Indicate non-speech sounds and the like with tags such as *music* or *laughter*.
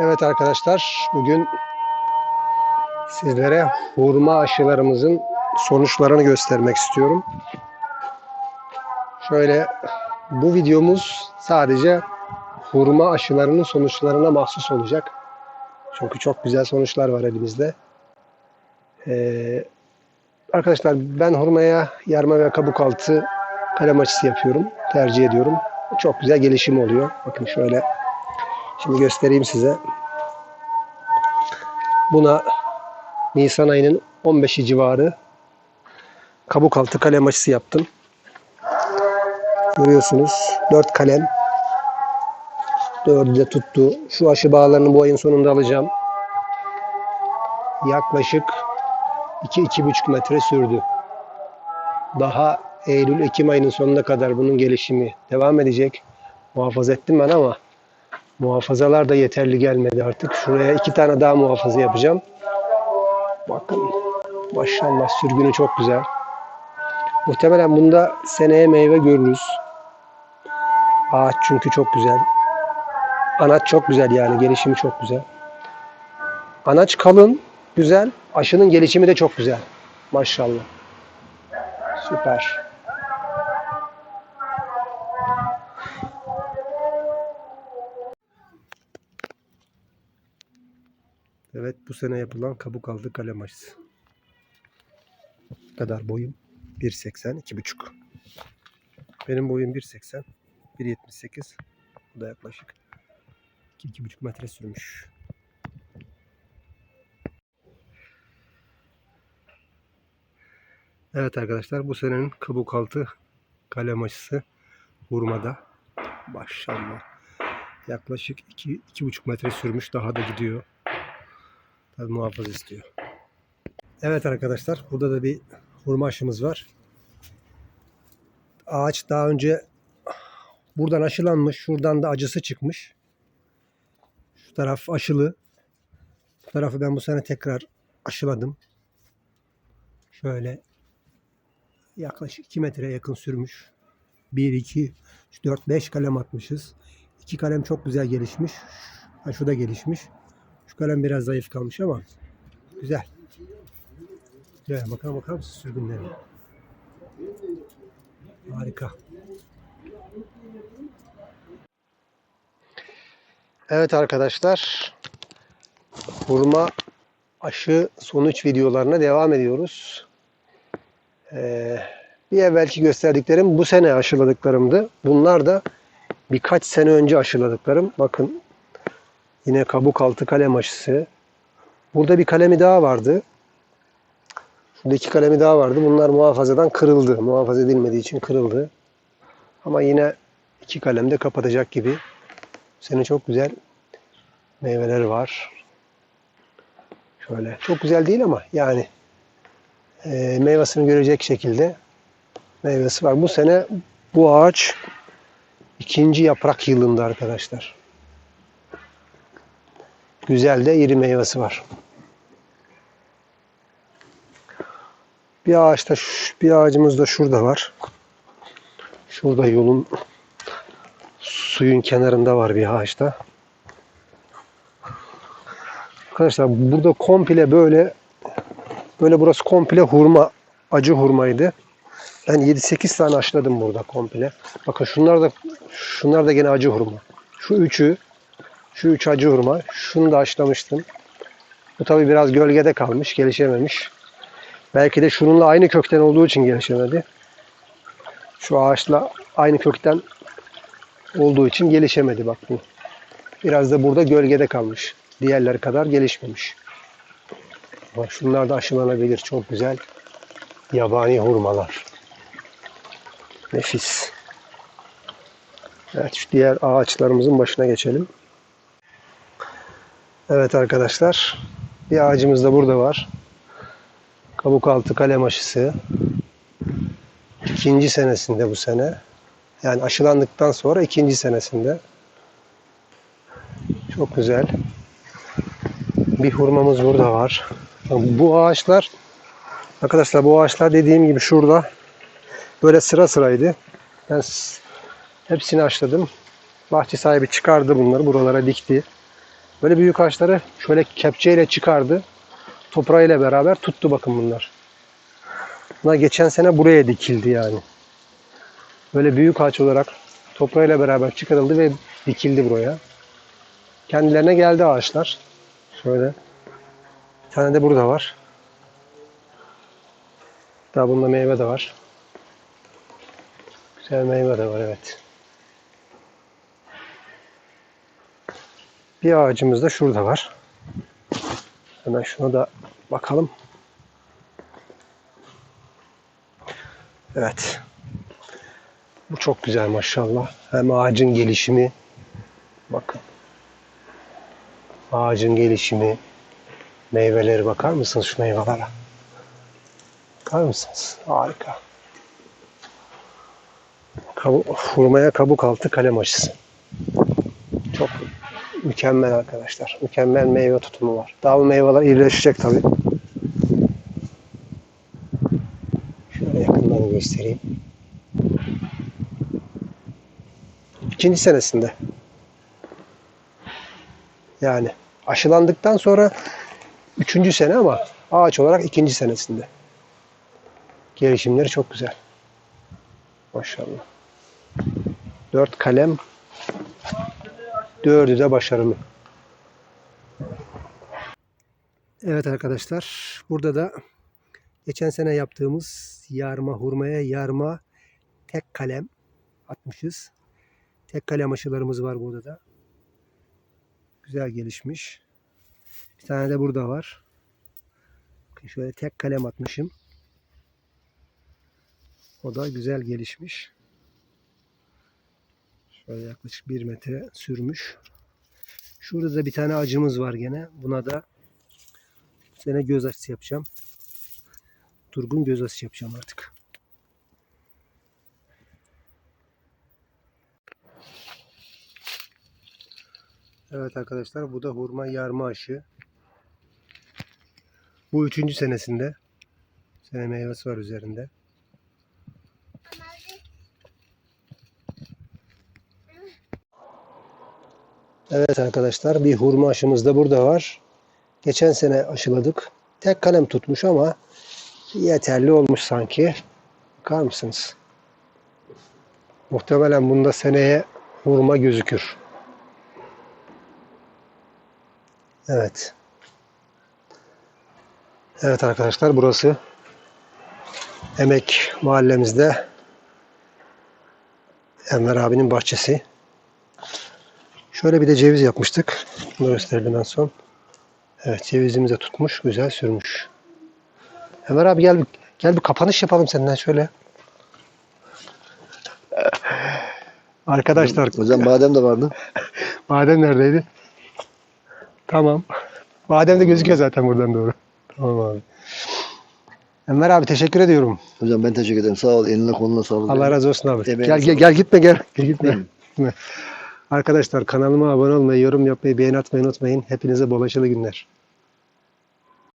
Evet arkadaşlar bugün sizlere hurma aşılarımızın sonuçlarını göstermek istiyorum. Şöyle bu videomuz sadece hurma aşılarının sonuçlarına mahsus olacak. Çünkü çok güzel sonuçlar var elimizde. Ee, arkadaşlar ben hurmaya yarma ve kabuk altı kalem aşısı yapıyorum. Tercih ediyorum. Çok güzel gelişim oluyor. Bakın şöyle Şimdi göstereyim size. Buna Nisan ayının 15'i civarı kabuk altı kalem aşısı yaptım. Görüyorsunuz 4 kalem. 4'ü de tuttu. Şu aşı bağlarını bu ayın sonunda alacağım. Yaklaşık 2-2,5 metre sürdü. Daha Eylül-Ekim ayının sonuna kadar bunun gelişimi devam edecek. Muhafaza ettim ben ama Muhafazalar da yeterli gelmedi artık. Şuraya iki tane daha muhafaza yapacağım. Bakın maşallah sürgünü çok güzel. Muhtemelen bunda seneye meyve görürüz. Ağaç çünkü çok güzel. Anaç çok güzel yani gelişimi çok güzel. Anaç kalın, güzel. Aşının gelişimi de çok güzel. Maşallah. Süper. Bu sene yapılan kabuk altı kalem aşısı. Bu kadar boyum 1.80 2.5. Benim boyum 1.80 1.78. Bu da yaklaşık 2-2.5 metre sürmüş. Evet arkadaşlar bu senenin kabuk altı kalem aşısı vurmada. Maşallah. Yaklaşık 2-2,5 metre sürmüş. Daha da gidiyor. Tabii muhafaza istiyor. Evet arkadaşlar burada da bir hurma aşımız var. Ağaç daha önce buradan aşılanmış. Şuradan da acısı çıkmış. Şu taraf aşılı. Bu tarafı ben bu sene tekrar aşıladım. Şöyle yaklaşık 2 metreye yakın sürmüş. 1, 2, 3, 4, 5 kalem atmışız. 2 kalem çok güzel gelişmiş. Şu da gelişmiş. Şu kalem biraz zayıf kalmış ama güzel. Güzel. Bakar mısın sürgünlerine? Harika. Evet arkadaşlar. Hurma aşı sonuç videolarına devam ediyoruz. Ee, bir evvelki gösterdiklerim bu sene aşıladıklarımdı. Bunlar da birkaç sene önce aşıladıklarım. Bakın Yine kabuk altı kalem aşısı. Burada bir kalemi daha vardı. Şurada iki kalemi daha vardı. Bunlar muhafazadan kırıldı. Muhafaza edilmediği için kırıldı. Ama yine iki kalemde kapatacak gibi. Senin çok güzel meyveleri var. Şöyle. Çok güzel değil ama yani e, meyvesini görecek şekilde meyvesi var. Bu sene bu ağaç ikinci yaprak yılında arkadaşlar. Güzel de iri meyvesi var. Bir ağaçta bir ağacımız da şurada var. Şurada yolun suyun kenarında var bir ağaçta. Arkadaşlar burada komple böyle böyle burası komple hurma, acı hurmaydı. Ben 7-8 tane aşladım burada komple. Bakın şunlar da şunlar da gene acı hurma. Şu üçü şu üç acı hurma. Şunu da haşlamıştım. Bu tabi biraz gölgede kalmış. Gelişememiş. Belki de şununla aynı kökten olduğu için gelişemedi. Şu ağaçla aynı kökten olduğu için gelişemedi bak bu. Biraz da burada gölgede kalmış. Diğerleri kadar gelişmemiş. Bak şunlar da aşılanabilir. Çok güzel yabani hurmalar. Nefis. Evet şu diğer ağaçlarımızın başına geçelim. Evet arkadaşlar. Bir ağacımız da burada var. Kabuk altı kalem aşısı. İkinci senesinde bu sene. Yani aşılandıktan sonra ikinci senesinde. Çok güzel. Bir hurmamız burada var. Bu ağaçlar arkadaşlar bu ağaçlar dediğim gibi şurada böyle sıra sıraydı. Ben hepsini açladım. Bahçe sahibi çıkardı bunları buralara dikti. Böyle büyük ağaçları şöyle kepçeyle çıkardı. Toprağıyla beraber tuttu bakın bunlar. Bunlar geçen sene buraya dikildi yani. Böyle büyük ağaç olarak toprağıyla beraber çıkarıldı ve dikildi buraya. Kendilerine geldi ağaçlar. Şöyle. Bir tane de burada var. Daha bunda meyve de var. Güzel meyve de var evet. Bir ağacımız da şurada var. Hemen şuna da bakalım. Evet. Bu çok güzel maşallah. Hem ağacın gelişimi. Bakın. Ağacın gelişimi. Meyveleri bakar mısınız şu meyvelere? Bakar mısınız? Harika. Kabu, hurmaya kabuk altı kalem aşısı. Çok mükemmel arkadaşlar. Mükemmel meyve tutumu var. Daha bu meyveler iyileşecek tabii. Şöyle yakından göstereyim. İkinci senesinde. Yani aşılandıktan sonra üçüncü sene ama ağaç olarak ikinci senesinde. Gelişimleri çok güzel. Maşallah. Dört kalem. Dördü de başarılı. Evet arkadaşlar. Burada da geçen sene yaptığımız yarma hurmaya yarma tek kalem atmışız. Tek kalem aşılarımız var burada da. Güzel gelişmiş. Bir tane de burada var. Şöyle tek kalem atmışım. O da güzel gelişmiş. Şöyle yaklaşık bir metre sürmüş. Şurada da bir tane acımız var gene. Buna da sene göz aşısı yapacağım. Durgun göz aşısı yapacağım artık. Evet arkadaşlar bu da hurma yarma aşı. Bu üçüncü senesinde. Sene meyvesi var üzerinde. Evet arkadaşlar bir hurma aşımız da burada var. Geçen sene aşıladık. Tek kalem tutmuş ama yeterli olmuş sanki. Bakar mısınız? Muhtemelen bunda seneye hurma gözükür. Evet. Evet arkadaşlar burası Emek mahallemizde Enver abinin bahçesi. Şöyle bir de ceviz yapmıştık. Bunu gösterdim en son. Evet cevizimiz de tutmuş. Güzel sürmüş. Enver abi gel bir, gel bir kapanış yapalım senden şöyle. Arkadaşlar Hocam badem de vardı. *laughs* Badem neredeydi? Tamam. Badem de gözüküyor zaten buradan doğru. Tamam abi. Enver abi teşekkür ediyorum. Hocam ben teşekkür ederim. Sağ ol. Eline koluna sağlık. Allah razı olsun abi. Emeğine Gel gel gel gitme gel. Gel? Gitme. Arkadaşlar kanalıma abone olmayı, yorum yapmayı, beğeni atmayı unutmayın. Hepinize bol aşılı günler.